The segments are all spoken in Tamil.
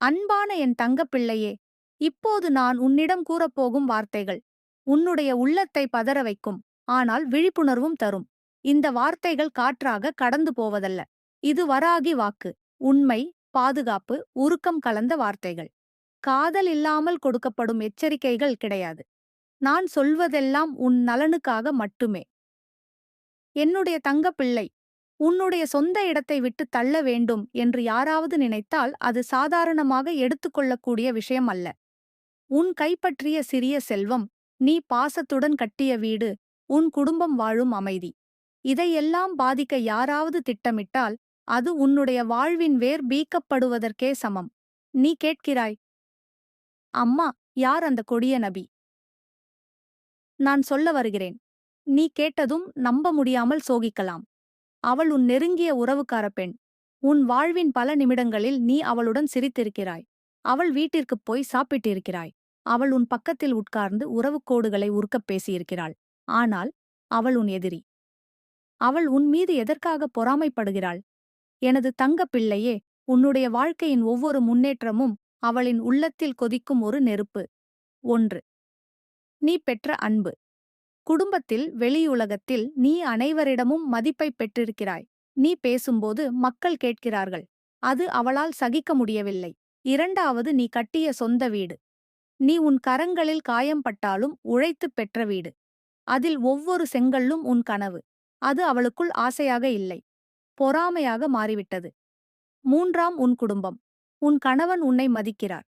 அன்பான என் தங்கப்பிள்ளையே இப்போது நான் உன்னிடம் கூறப்போகும் வார்த்தைகள் உன்னுடைய உள்ளத்தை பதற வைக்கும் ஆனால் விழிப்புணர்வும் தரும். இந்த வார்த்தைகள் காற்றாக கடந்து போவதல்ல. இது வராகி வாக்கு உண்மை பாதுகாப்பு உருக்கம் கலந்த வார்த்தைகள். காதல் இல்லாமல் கொடுக்கப்படும் எச்சரிக்கைகள் கிடையாது. நான் சொல்வதெல்லாம் உன் நலனுக்காக மட்டுமே. என்னுடைய தங்கப்பிள்ளை உன்னுடைய சொந்த இடத்தை விட்டு தள்ள வேண்டும் என்று யாராவது நினைத்தால் அது சாதாரணமாக எடுத்துக்கொள்ளக்கூடிய விஷயம் அல்ல. உன் கைப்பற்றிய சிறிய செல்வம் நீ பாசத்துடன் கட்டிய வீடு உன் குடும்பம் வாழும் அமைதி. இதையெல்லாம் பாதிக்க யாராவது திட்டமிட்டால் அது உன்னுடைய வாழ்வின் வேர் பீக்கப்படுவதற்கே சமம். நீ கேட்கிறாய் அம்மா யார் அந்த கொடிய நபி? நான் சொல்ல வருகிறேன். நீ கேட்டதும் நம்ப முடியாமல் சோகிக்கலாம். அவள் உன் நெருங்கிய உறவுக்கார பெண். உன் வாழ்வின் பல நிமிடங்களில் நீ அவளுடன் சிரித்திருக்கிறாய். அவள் வீட்டிற்குப் போய் சாப்பிட்டிருக்கிறாய். அவள் உன் பக்கத்தில் உட்கார்ந்து உறவுக்கோடுகளை உருக்கப் பேசியிருக்கிறாள். ஆனால் அவள் உன் எதிரி. அவள் உன் மீது எதற்காக பொறாமைப்படுகிறாள்? எனது தங்க பிள்ளையே உன்னுடைய வாழ்க்கையின் ஒவ்வொரு முன்னேற்றமும் அவளின் உள்ளத்தில் கொதிக்கும் ஒரு நெருப்பு. ஒன்று. நீ பெற்ற அன்பு. குடும்பத்தில் வெளியுலகத்தில் நீ அனைவரிடமும் மதிப்பை பெற்றிருக்கிறாய். நீ பேசும்போது மக்கள் கேட்கிறார்கள். அது அவளால் சகிக்க முடியவில்லை. இரண்டாவது நீ கட்டிய சொந்த வீடு. நீ உன் கரங்களில் காயம்பட்டாலும் உழைத்துப் பெற்ற வீடு. அதில் ஒவ்வொரு செங்கல்லும் உன் கனவு. அது அவளுக்குள் ஆசையாக இல்லை. பொறாமையாக மாறிவிட்டது. மூன்றாம் உன் குடும்பம். உன் கணவன் உன்னை மதிக்கிறார்.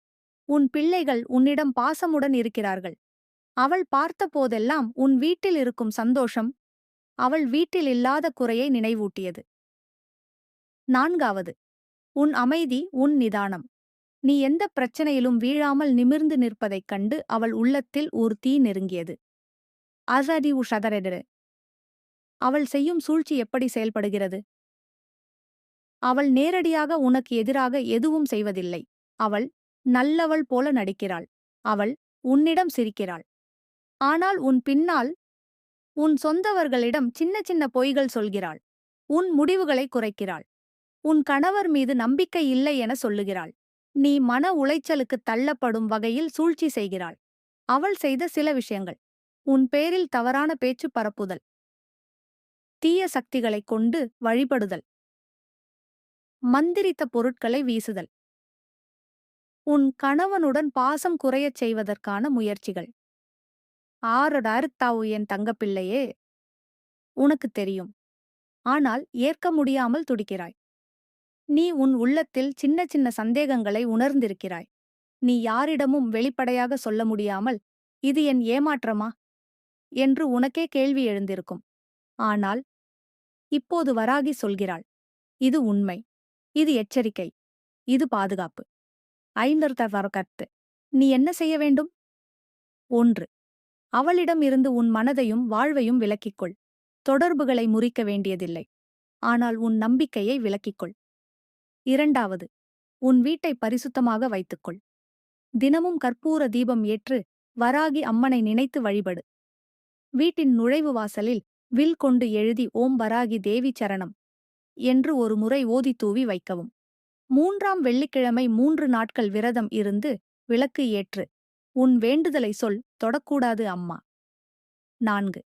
உன் பிள்ளைகள் உன்னிடம் பாசமுடன் இருக்கிறார்கள். அவள் பார்த்தபோதெல்லாம் உன் வீட்டில் இருக்கும் சந்தோஷம் அவள் வீட்டில் இல்லாத குறையை நினைவூட்டியது. நான்காவது உன் அமைதி உன் நிதானம். நீ எந்த பிரச்சனையிலும் வீழாமல் நிமிர்ந்து நிற்பதைக் கண்டு அவள் உள்ளத்தில் ஒரு தீ நெருங்கியது. அசடி உஷதரெடு அவள் செய்யும் சூழ்ச்சி எப்படி செயல்படுகிறது? அவள் நேரடியாக உனக்கு எதிராக எதுவும் செய்வதில்லை. அவள் நல்லவள் போல நடிக்கிறாள். அவள் உன்னிடம் சிரிக்கிறாள். ஆனால் உன் பின்னால் உன் சொந்தவர்களிடம் சின்ன சின்ன பொய்கள் சொல்கிறாள். உன் முடிவுகளை குறைக்கிறாள். உன் கணவர் மீது நம்பிக்கை இல்லை என சொல்லுகிறாள். நீ மன உளைச்சலுக்கு தள்ளப்படும் வகையில் சூழ்ச்சி செய்கிறாள். அவள் செய்த சில விஷயங்கள். உன் பேரில் தவறான பேச்சு பரப்புதல். தீய சக்திகளைக் கொண்டு வழிபடுதல். மந்திரித்த பொருட்களை வீசுதல். உன் கணவனுடன் பாசம் குறையச் செய்வதற்கான முயற்சிகள். ஆறடாருத்தாவு என் தங்கப்பிள்ளையே? உனக்கு தெரியும். ஆனால் ஏற்க முடியாமல் துடிக்கிறாய். நீ உன் உள்ளத்தில் சின்ன சின்ன சந்தேகங்களை உணர்ந்திருக்கிறாய். நீ யாரிடமும் வெளிப்படையாக சொல்ல முடியாமல் இது என் ஏமாற்றமா என்று உனக்கே கேள்வி எழுந்திருக்கும். ஆனால் இப்போது வராகி சொல்கிறாள் இது உண்மை. இது எச்சரிக்கை. இது பாதுகாப்பு. ஐந்தர்த்த கருத்து. நீ என்ன செய்ய வேண்டும்? ஒன்று. அவளிடம் இருந்து உன் மனதையும் வாழ்வையும் விலக்கிக்கொள். தொடர்புகளை முறிக்க வேண்டியதில்லை. ஆனால் உன் நம்பிக்கையை விலக்கிக்கொள். இரண்டாவது உன் வீட்டை பரிசுத்தமாக வைத்துக்கொள். தினமும் கற்பூர தீபம் ஏற்று வராகி அம்மனை நினைத்து வழிபடு. வீட்டின் நுழைவு வாசலில் வில் கொண்டு எழுதி ஓம் வராகி தேவி சரணம் என்று ஒரு முறை ஓதி தூவி வைக்கவும். மூன்றாம் வெள்ளிக்கிழமை மூன்று நாட்கள் விரதம் இருந்து விளக்கு ஏற்று உன் வேண்டுதலை சொல் தொடக்கூடாது அம்மா. நான்கு.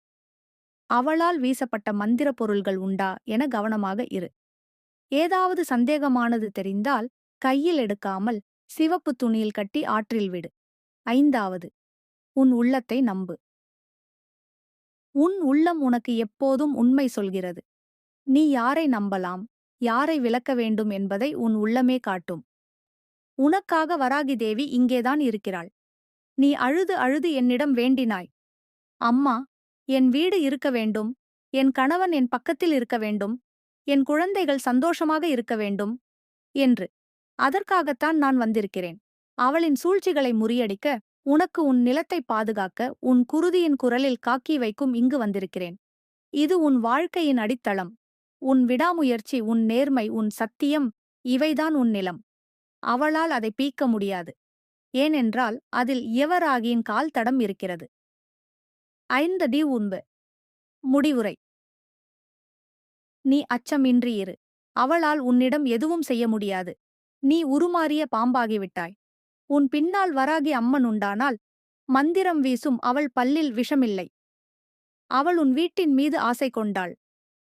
அவளால் வீசப்பட்ட மந்திர பொருள்கள் உண்டா என கவனமாக இரு. ஏதாவது சந்தேகமானது தெரிந்தால் கையில் எடுக்காமல் சிவப்பு துணியில் கட்டி ஆற்றில் விடு. ஐந்தாவது. உன் உள்ளத்தை நம்பு. உன் உள்ளம் உனக்கு எப்போதும் உண்மை சொல்கிறது. நீ யாரை நம்பலாம் யாரை விளக்க வேண்டும் என்பதை உன் உள்ளமே காட்டும். உனக்காக வராகி தேவி இங்கேதான் இருக்கிறாள். நீ அழுது அழுது என்னிடம் வேண்டினாய். அம்மா என் வீடு இருக்க வேண்டும் என் கணவன் என் பக்கத்தில் இருக்க வேண்டும் என் குழந்தைகள் சந்தோஷமாக இருக்க வேண்டும் என்று. அதற்காகத்தான் நான் வந்திருக்கிறேன். அவளின் சூழ்ச்சிகளை முறியடிக்க உனக்கு உன் நிலத்தை பாதுகாக்க உன் குருதியின் குரலில் காக்கி வைக்கும் இங்கு வந்திருக்கிறேன். இது உன் வாழ்க்கையின் அடித்தளம். உன் விடாமுயற்சி உன் நேர்மை உன் சத்தியம் இவைதான் உன் நிலம். அவளால் அதை பீக்க முடியாது. ஏனென்றால் அதில் எவராகியின் கால் தடம் இருக்கிறது? ஐந்து டி உண்பு. முடிவுரை. நீ அச்சமின்றி இரு. அவளால் உன்னிடம் எதுவும் செய்ய முடியாது. நீ உருமாறிய பாம்பாகிவிட்டாய். உன் பின்னால் வராகி அம்மன் உண்டானால் மந்திரம் வீசும் அவள் பல்லில் விஷமில்லை. அவள் உன் வீட்டின் மீது ஆசை கொண்டாள்.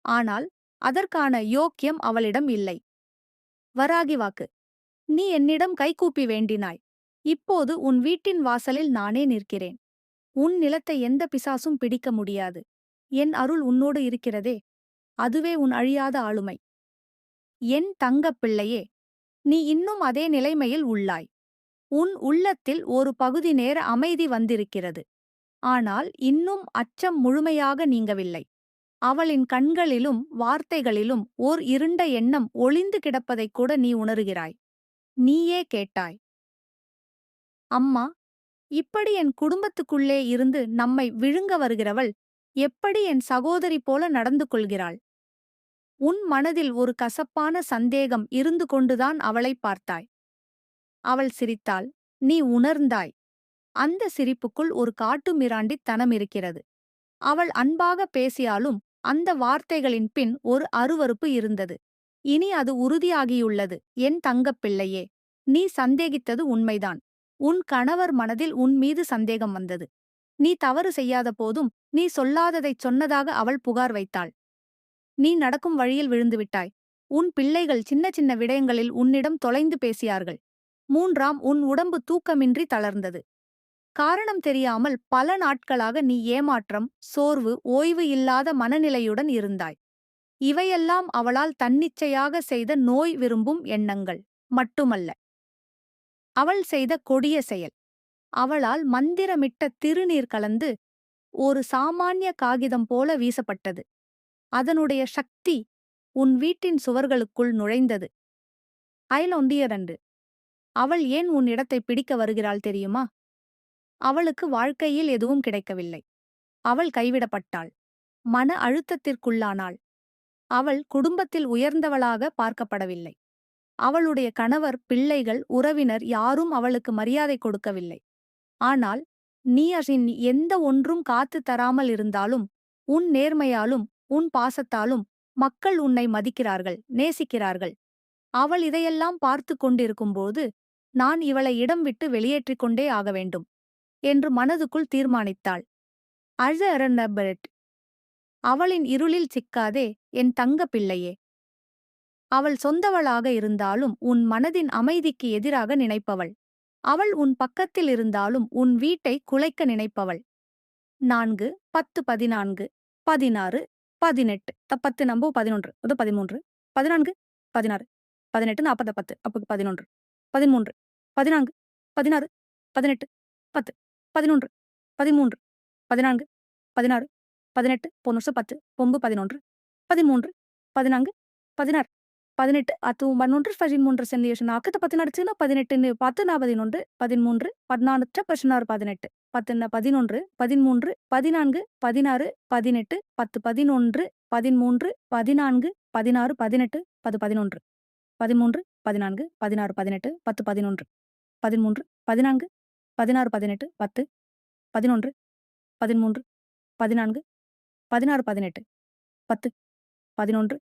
ஆனால் அதற்கான யோக்கியம் அவளிடம் இல்லை. வராகி வாக்கு. நீ என்னிடம் கைகூப்பி வேண்டினாய். இப்போது உன் வீட்டின் வாசலில் நானே நிற்கிறேன். உன் நிலத்தை எந்த பிசாசும் பிடிக்க முடியாது. என் அருள் உன்னோடு இருக்கிறதே. அதுவே உன் அழியாத ஆளுமை. என் தங்கப் பிள்ளையே நீ இன்னும் அதே நிலைமையில் உள்ளாய். உன் உள்ளத்தில் ஒரு பகுதி நேர அமைதி வந்திருக்கிறது. ஆனால் இன்னும் அச்சம் முழுமையாக நீங்கவில்லை. அவளின் கண்களிலும் வார்த்தைகளிலும் ஓர் இருண்ட எண்ணம் ஒளிந்து கிடப்பதைக் கூட நீ உணருகிறாய். நீயே கேட்டாய் அம்மா இப்படி என் குடும்பத்துக்குள்ளே இருந்து நம்மை விழுங்க வருகிறவள் எப்படி என் சகோதரி போல நடந்து கொள்கிறாள்? உன் மனதில் ஒரு கசப்பான சந்தேகம் இருந்து கொண்டுதான் அவளைப் பார்த்தாய். அவள் சிரித்தாள் நீ உணர்ந்தாய். அந்த சிரிப்புக்குள் ஒரு காட்டுமிராண்டித்தனம் இருக்கிறது. அவள் அன்பாக பேசியாலும் அந்த வார்த்தைகளின் பின் ஒரு அருவருப்பு இருந்தது. இனி அது உறுதியாகியுள்ளது என் தங்கப் பிள்ளையே நீ சந்தேகித்தது உண்மைதான். உன் கணவர் மனதில் உன் மீது சந்தேகம் வந்தது. நீ தவறு செய்யாத போதும் நீ சொல்லாததைச் சொன்னதாக அவள் புகார் வைத்தாள். நீ நடக்கும் வழியில் விழுந்துவிட்டாய் உன் பிள்ளைகள் சின்ன சின்ன விடயங்களில் உன்னிடம் தொலைந்து பேசியார்கள். மூன்றாம் உன் உடம்பு தூக்கமின்றி தளர்ந்தது. காரணம் தெரியாமல் பல நாட்களாக நீ ஏமாற்றம் சோர்வு ஓய்வு இல்லாத மனநிலையுடன் இருந்தாய். இவையெல்லாம் அவளால் தன்னிச்சையாக செய்த நோய் விரும்பும் எண்ணங்கள். மட்டுமல்ல அவள் செய்த கொடிய செயல். அவளால் மந்திரமிட்ட திருநீர் கலந்து ஒரு சாமானிய காகிதம் போல வீசப்பட்டது. அதனுடைய சக்தி உன் வீட்டின் சுவர்களுக்குள் நுழைந்தது. அயலொந்தியரண்டு அவள் ஏன் உன் இடத்தை பிடிக்க வருகிறாள் தெரியுமா? அவளுக்கு வாழ்க்கையில் எதுவும் கிடைக்கவில்லை. அவள் கைவிடப்பட்டாள். மன அழுத்தத்திற்குள்ளானாள். அவள் குடும்பத்தில் உயர்ந்தவளாக பார்க்கப்படவில்லை. அவளுடைய கணவர் பிள்ளைகள் உறவினர் யாரும் அவளுக்கு மரியாதை கொடுக்கவில்லை. ஆனால் நீ அசின் எந்த ஒன்றும் காத்து தராமல் இருந்தாலும் உன் நேர்மையாலும் உன் பாசத்தாலும் மக்கள் உன்னை மதிக்கிறார்கள் நேசிக்கிறார்கள். அவள் இதையெல்லாம் பார்த்து கொண்டிருக்கும்போது நான் இவளை இடம் விட்டு வெளியேற்றிக் கொண்டே ஆக வேண்டும் என்று மனதுக்குள் தீர்மானித்தாள். அழ அரண்டபெட் அவளின் இருளில் சிக்காதே என் தங்க பிள்ளையே. அவள் சொந்தவளாக இருந்தாலும் உன் மனதின் அமைதிக்கு எதிராக நினைப்பவள். அவள் உன் பக்கத்தில் இருந்தாலும் உன் வீட்டை குலைக்க நினைப்பவள். நான்கு பத்து பதினான்கு பதினாறு பதினெட்டு பத்து நம்போ பதினொன்று அது பதிமூன்று பதினான்கு பதினாறு பதினெட்டு நாற்பது பத்து அப்போ பதினொன்று பதிமூன்று பதினான்கு பதினாறு பதினெட்டு பத்து பதினொன்று பதிமூன்று பதினான்கு பதினாறு பதினெட்டு பொன்னூறு பத்து பொம்பு பதினொன்று பதிமூன்று பதினான்கு பதினாறு. பதினெட்டு அத்து பன்னொன்று பதிமூன்று சென்னியேஷன் ஆக்கத்து பத்து நடிச்சுன்னா பதினெட்டு பத்து நான் பதினொன்று பதிமூன்று பதினாலு பதினாறு பதினெட்டு. பத்து பதினொன்று பதிமூன்று பதினான்கு பதினாறு பதினெட்டு பத்து பதினொன்று பதிமூன்று பதினான்கு பதினாறு பதினெட்டு பத்து பதினொன்று. பதிமூன்று பதினான்கு பதினாறு பதினெட்டு பத்து பதினொன்று. பதிமூன்று பதினான்கு பதினாறு பதினெட்டு பத்து. பதினொன்று பதிமூன்று பதினான்கு பதினாறு பதினெட்டு. பத்து பதினொன்று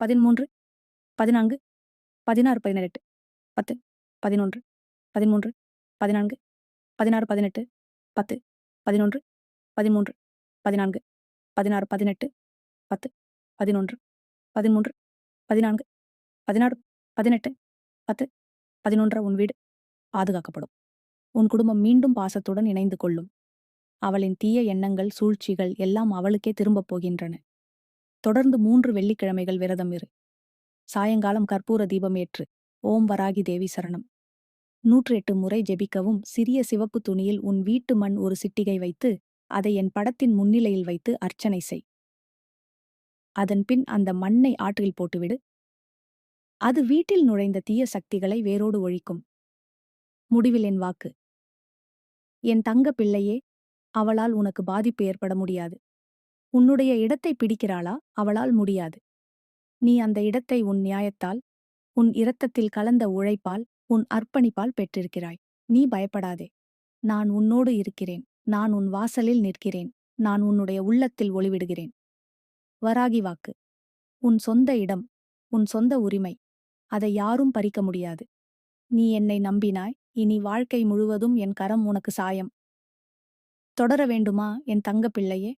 பதிமூன்று பதினான்கு பதினாறு பதினெட்டு பத்து பதினொன்று பதிமூன்று பதினான்கு பதினாறு பதினெட்டு பத்து பதினொன்று பதிமூன்று பதினான்கு பதினாறு பதினெட்டு பத்து பதினொன்று பதிமூன்று பதினான்கு பதினாறு பதினெட்டு பத்து பதினொன்றா உன் வீடு பாதுகாக்கப்படும். உன் குடும்பம் மீண்டும் பாசத்துடன் இணைந்து கொள்ளும். அவளின் தீய எண்ணங்கள் சூழ்ச்சிகள் எல்லாம் அவளுக்கே திரும்பப் போகின்றன. தொடர்ந்து மூன்று வெள்ளிக்கிழமைகள் விரதம் இரு. சாயங்காலம் கற்பூர தீபம் ஏற்று ஓம் வராகி தேவி சரணம். நூற்றெட்டு முறை ஜெபிக்கவும் சிறிய சிவப்பு துணியில் உன் வீட்டு மண் ஒரு சிட்டிகை வைத்து அதை என் படத்தின் முன்னிலையில் வைத்து அர்ச்சனை செய். அதன் பின் அந்த மண்ணை ஆற்றில் போட்டுவிடு. அது வீட்டில் நுழைந்த தீய சக்திகளை வேரோடு ஒழிக்கும். முடிவில் என் வாக்கு. என் தங்க பிள்ளையே அவளால் உனக்கு பாதிப்பு ஏற்பட முடியாது. உன்னுடைய இடத்தை பிடிக்கிறாளா? அவளால் முடியாது. நீ அந்த இடத்தை உன் நியாயத்தால் உன் இரத்தத்தில் கலந்த உழைப்பால் உன் அர்ப்பணிப்பால் பெற்றிருக்கிறாய். நீ பயப்படாதே. நான் உன்னோடு இருக்கிறேன். நான் உன் வாசலில் நிற்கிறேன். நான் உன்னுடைய உள்ளத்தில் ஒளிவிடுகிறேன். வராகி வாக்கு. உன் சொந்த இடம் உன் சொந்த உரிமை. அதை யாரும் பறிக்க முடியாது. நீ என்னை நம்பினாய். இனி வாழ்க்கை முழுவதும் என் கரம் உனக்கு சாயம். தொடர வேண்டுமா என் தங்கப்பிள்ளையே?